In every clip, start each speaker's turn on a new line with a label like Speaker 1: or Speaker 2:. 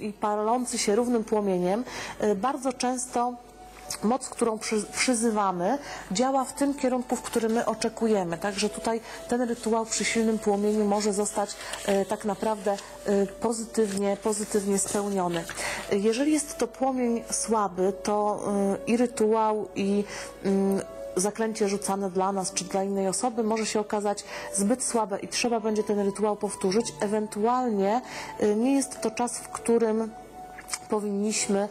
Speaker 1: i palący się równym płomieniem, y, bardzo często moc, którą przy, przyzywamy, działa w tym kierunku, w którym my oczekujemy. Także tutaj ten rytuał przy silnym płomieniu może zostać e, tak naprawdę e, pozytywnie, pozytywnie spełniony. E, Jeżeli jest to płomień słaby, to e, i rytuał, i mm, zaklęcie rzucane dla nas czy dla innej osoby może się okazać zbyt słabe i trzeba będzie ten rytuał powtórzyć. Ewentualnie e, nie jest to czas, w którym powinniśmy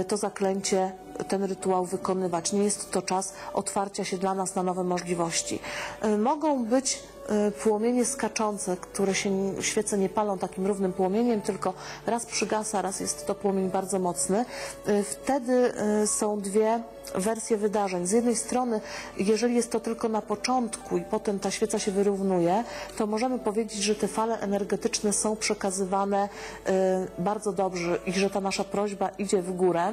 Speaker 1: y, to zaklęcie, ten rytuał wykonywać. Nie jest to czas otwarcia się dla nas na nowe możliwości. Y, Mogą być y, płomienie skaczące, które się świece nie palą takim równym płomieniem, tylko raz przygasa, raz jest to płomień bardzo mocny. Y, Wtedy y, są dwie wersje wydarzeń. Z jednej strony, jeżeli jest to tylko na początku i potem ta świeca się wyrównuje, to możemy powiedzieć, że te fale energetyczne są przekazywane y, bardzo dobrze i że ta nasza prośba idzie w górę.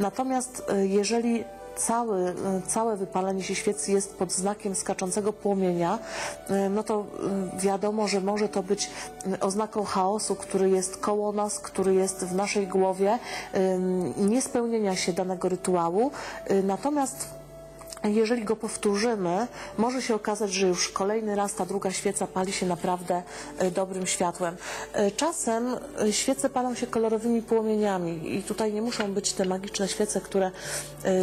Speaker 1: Natomiast y, jeżeli cały, y, całe wypalenie się świecy jest pod znakiem skaczącego płomienia, y, no to y, wiadomo, że może to być oznaką chaosu, który jest koło nas, który jest w naszej głowie, niespełnienia się danego rytuału. Natomiast jeżeli go powtórzymy, może się okazać, że już kolejny raz ta druga świeca pali się naprawdę e, dobrym światłem. E, Czasem e, świece palą się kolorowymi płomieniami i tutaj nie muszą być te magiczne świece, które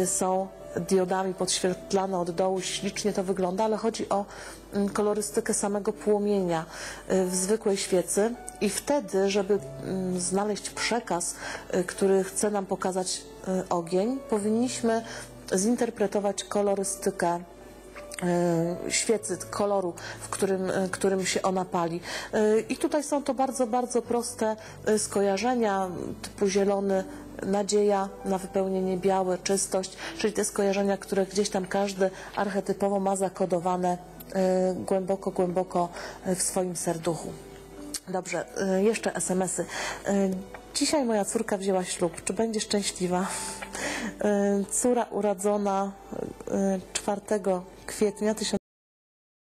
Speaker 1: są diodami podświetlane od dołu, ślicznie to wygląda, ale chodzi o mm, kolorystykę samego płomienia w zwykłej świecy i wtedy, żeby mm, znaleźć przekaz, który chce nam pokazać ogień, powinniśmy zinterpretować kolorystykę e, świecy, koloru, w którym, e, którym się ona pali. E, I tutaj są to bardzo, bardzo proste skojarzenia typu zielony, nadzieja na wypełnienie białe, czystość, czyli te skojarzenia, które gdzieś tam każdy archetypowo ma zakodowane głęboko, głęboko w swoim serduchu. Dobrze, jeszcze SMS-y. Dzisiaj moja córka wzięła ślub. Czy będzie szczęśliwa? Y, Córa urodzona y, 4 kwietnia